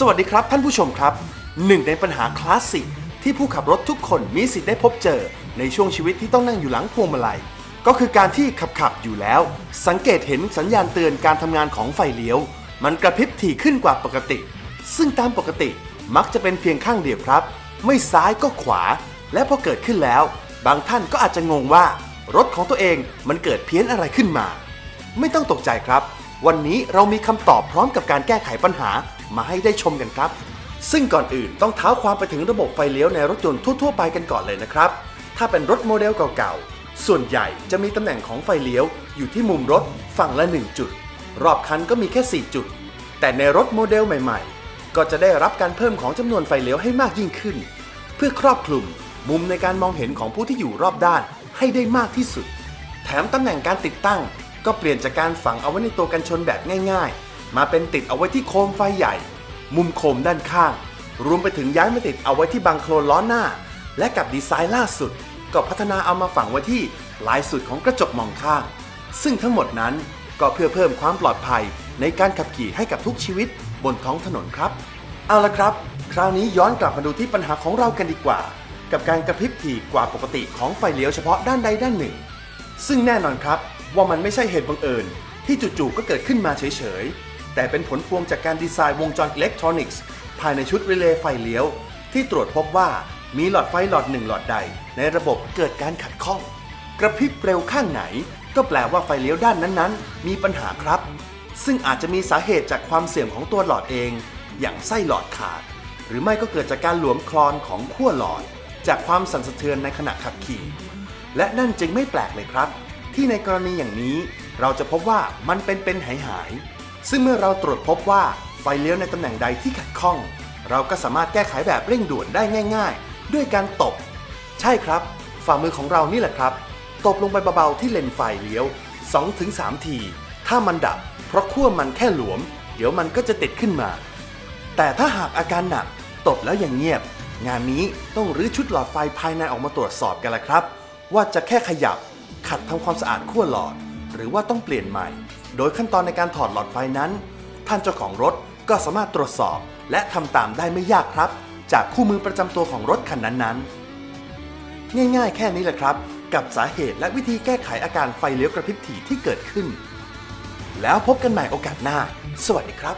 สวัสดีครับท่านผู้ชมครับหนึ่งในปัญหาคลาสสิกที่ผู้ขับรถทุกคนมีสิทธิ์ได้พบเจอ ในช่วงชีวิตที่ต้องนั่งอยู่หลังพวงมาลัย ก็คือการที่ขับขับอยู่แล้ว สังเกตเห็นสัญญาณเตือนการทำงานของไฟเลี้ยว มันกระพริบถี่ขึ้นกว่าปกติ ซึ่งตามปกติมักจะเป็นเพียงข้างเดียวครับ ไม่ซ้ายก็ขวา และพอเกิดขึ้นแล้ว บางท่านก็อาจจะงงว่า รถของตัวเองมันเกิดเพี้ยนอะไรขึ้นมา ไม่ต้องตกใจครับ วันนี้เรามีคำตอบพร้อมกับการแก้ไขปัญหา มาให้ได้ชมกันครับ ซึ่งก่อนอื่นต้องเท้าความไปถึงระบบไฟเลี้ยวในรถยนต์ทั่ว ๆ ไปกันก่อนเลยนะครับ ถ้าเป็นรถโมเดลเก่าๆ ส่วนใหญ่จะมีตำแหน่งของไฟเลี้ยวอยู่ที่มุมรถฝั่งละ 1 จุด รอบคันก็มีแค่ 4 จุด แต่ในรถโมเดลใหม่ ๆ ก็จะได้รับการเพิ่มของจำนวนไฟเลี้ยวให้มากยิ่งขึ้น เพื่อครอบคลุมมุมในการมองเห็นของผู้ที่อยู่รอบด้านให้ได้มากที่สุด แถมตำแหน่งการติดตั้ง ก็เปลี่ยนจากการฝังเอาไว้ในตัวกันชนแบบง่ายๆ มาเป็นติดเอาไว้ที่โคมไฟใหญ่ มุมโคมด้านข้าง รวมไปถึงย้ายมาติดเอาไว้ที่บังโคลนล้อหน้า และกับดีไซน์ล่าสุด ก็พัฒนาเอามาฝังไว้ที่ปลายสุดของกระจกมองข้าง ซึ่งทั้งหมดนั้นก็เพื่อเพิ่มความปลอดภัยในการขับขี่ให้กับทุกชีวิตบนท้องถนนครับ เอาละครับ คราวนี้ย้อนกลับมาดูที่ปัญหาของเรากันดีกว่า กับการกระพริบถี่กว่าปกติของไฟเลี้ยวเฉพาะด้านใดด้านหนึ่ง ซึ่งแน่นอนครับว่ามันไม่ใช่เหตุบังเอิญ ที่จู่ๆก็เกิดขึ้นมาเฉยๆ แต่เป็นผลพวงจากการดีไซน์วงจรอิเล็กทรอนิกส์ ภายในชุดรีเลย์ไฟเลี้ยว ที่ตรวจพบว่ามีหลอดไฟหลอดหนึ่งหลอดใด ในระบบเกิดการขัดข้อง กระพริบเร็วข้างไหน ก็แปลว่าไฟเลี้ยวด้านนั้นๆ มีปัญหาครับ ซึ่งอาจจะมีสาเหตุจากความเสื่อมของตัวหลอดเอง อย่างไส้หลอดขาด หรือไม่ก็เกิดจากการหลวมคลอนของขั้วหลอด จากความสั่นสะเทือนในขณะขับขี่ และนั่นจึงไม่แปลกเลยครับ ที่ในกรณีอย่างนี้ เราจะพบว่ามันเป็นเป็นหายหาย ซึ่งเมื่อเราตรวจพบว่าไฟเลี้ยวในตำแหน่งใดที่ขัดข้อง เราก็สามารถแก้ไขแบบเร่งด่วนได้ง่าย ๆ ด้วยการตบ ใช่ครับ ฝ่ามือของเรานี่แหละครับ ตบลงไปเบาๆที่เลนไฟเลี้ยว 2-3 ที ถ้ามันดับ เพราะขั้วมันแค่หลวม เดี๋ยวมันก็จะติดขึ้นมา แต่ถ้าหากอาการหนัก ตบแล้วยังเงียบ งานนี้ต้องรื้อชุดหลอดไฟภายในออกมาตรวจสอบกันละครับ ว่าจะแค่ขยับ ขัดทำความสะอาดขั้วหลอด หรือว่าต้องเปลี่ยนใหม่ โดยขั้นตอนในการถอดหลอดไฟนั้น ท่านเจ้าของรถก็สามารถตรวจสอบและทำตามได้ไม่ยากครับ จากคู่มือประจำตัวของรถคันนั้นๆ ง่ายๆ แค่นี้แหละครับ กับสาเหตุและวิธีแก้ไขอาการไฟเลี้ยวกระพริบถี่ที่เกิดขึ้น แล้วพบกันใหม่โอกาสหน้า สวัสดีครับ